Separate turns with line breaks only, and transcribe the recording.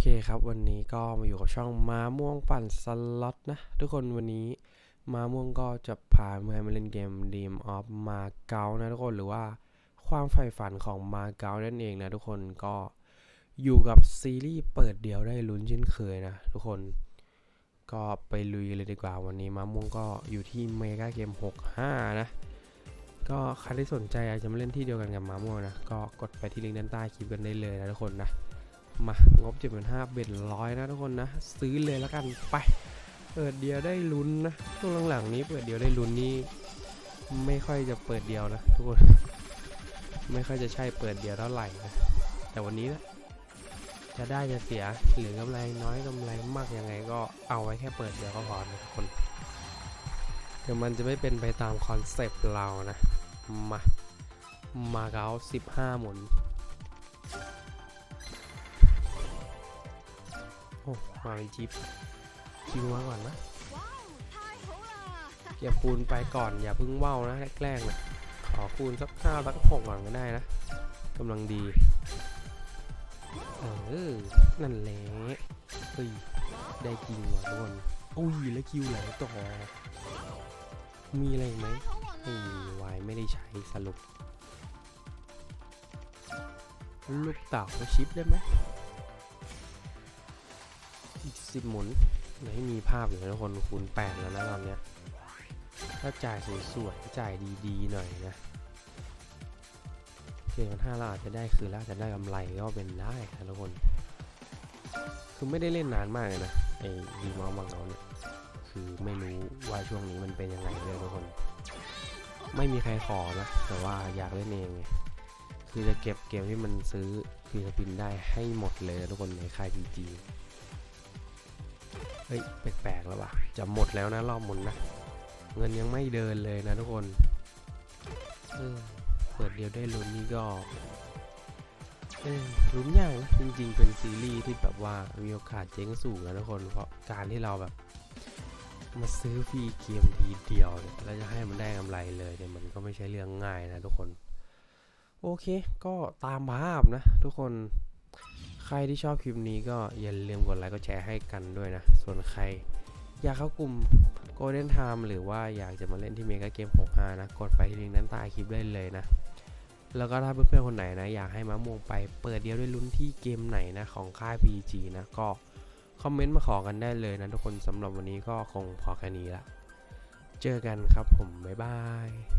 เคครับ วันนี้ก็มาอยู่กับช่องม้าม่วงปั่นสล็อตนะ ทุกคนวันนี้ม้าม่วงก็จะพาเมื่อมาเล่นเกม Dream of มาเก๊านะทุกคนหรือว่าความใฝ่ฝันของมาเก๊านั่นเองนะทุกคนก็อยู่กับซีรีส์เปิดเดียวได้ลุ้นเช่นเคยนะทุกคน ก็ไปลุยเลยดีกว่าวันนี้ม้าม่วงก็อยู่ที่เมกาเกม 65 นะ ก็ใครที่สนใจอยากจะมาเล่นที่เดียวกันกับม้าม่วงนะก็กดไปที่ลิงก์ด้านใต้คลิปกันได้เลยนะทุกคนนะ มางบเจ็ดหมื่นห้าเบ็ดร้อยนะทุกคนนะ ซื้อเลยแล้วกันไปเปิดเดียวได้ลุ้นนะช่วงหลังๆนี้เปิดเดียวได้ลุ้นนี่ไม่ค่อยจะเปิดเดียวนะทุกคนไม่ค่อยจะใช่เปิดเดียวเท่าไหร่นะแต่วันนี้นะจะได้จะเสียหรือกำไรน้อยกำไรมากยังไงก็เอาไว้แค่เปิดเดียวก็พอนะทุกคนเดี๋ยวมันจะไม่เป็นไปตามคอนเซปต์เรานะมามาเก้าสิบห้าหมุน อ้มาเป็นจิ๊บคิวมาก่อนนะอย่าคูณไปก่อนอย่าพึ่งว่าวนะแรกๆนะขอคูณสักห้าสักหกหวังก็ได้นะกำลังดีเออนั่นแหละเฮ้ยได้จริงว่ะทุกคนอ้ยแล้วคิวไหลต่อมีอะไรไหมไอ้วายไม่ได้ใช้สรุป ลูกเต่าชิปได้ไหม สิบหมุนไหนมีภาพอยู่นะทุกคนคูณแปดแล้วนะตอนเนี้ยถ้าจ่ายสวยๆจ่ายดีๆหน่อยนะเจ็ดพันห้าเราอาจจะได้คืนแล้วจะได้กำไรก็เป็นได้นะทุกคน คือไม่ได้เล่นนานมากเลยนะไอ้ดีมอลมังเอาเนี่ยคือไม่รู้ว่าช่วงนี้มันเป็นยังไงเลยทุกคน ไม่มีใครขอนะแต่ว่าอยากเล่นเองไงคือจะเก็บเกมที่มันซื้อฟิลิปปินส์ได้ให้หมดเลยนะทุกคนในค่ายพีจี เฮ้ยแปลกๆแล้วว่ะ จะหมดแล้วนะรอบหมุนนะ เงินยังไม่เดินเลยนะทุกคนเออเปิดเดียวได้ลุ้นนี่ก็เออลุ้นยากนะจริงๆเป็นซีรีส์ที่แบบว่ามีโอกาสเจ๊งสูงนะทุกคน เพราะการที่เราแบบ มาซื้อฟรีเกมทีเดียวเนี่ยแล้วจะให้มันได้กำไรเลยเนี่ยมันก็ไม่ใช่เรื่องง่ายนะทุกคน โอเค ก็ตามภาพนะทุกคน ใครที่ชอบคลิปนี้ก็อย่าลืมกดไลค์กดแชร์ให้กันด้วยนะ ส่วนใคร อยากเข้ากลุ่ม Golden Time หรือว่าอยากจะมาเล่นที่เมกาเกม65นะ กดไปที่ลิงก์ด้านใต้คลิปได้เลยนะ แล้วก็ถ้าเพื่อนๆคนไหนนะ อยากให้มะม่วงไปเปิดเดียวด้วยลุ้นที่เกมไหนนะ ของค่าย PG นะ ก็คอมเมนต์มาขอกันได้เลยนะทุกคนสำหรับวันนี้ก็คงพอแค่นี้ละ เจอกันครับผม บ๊ายบาย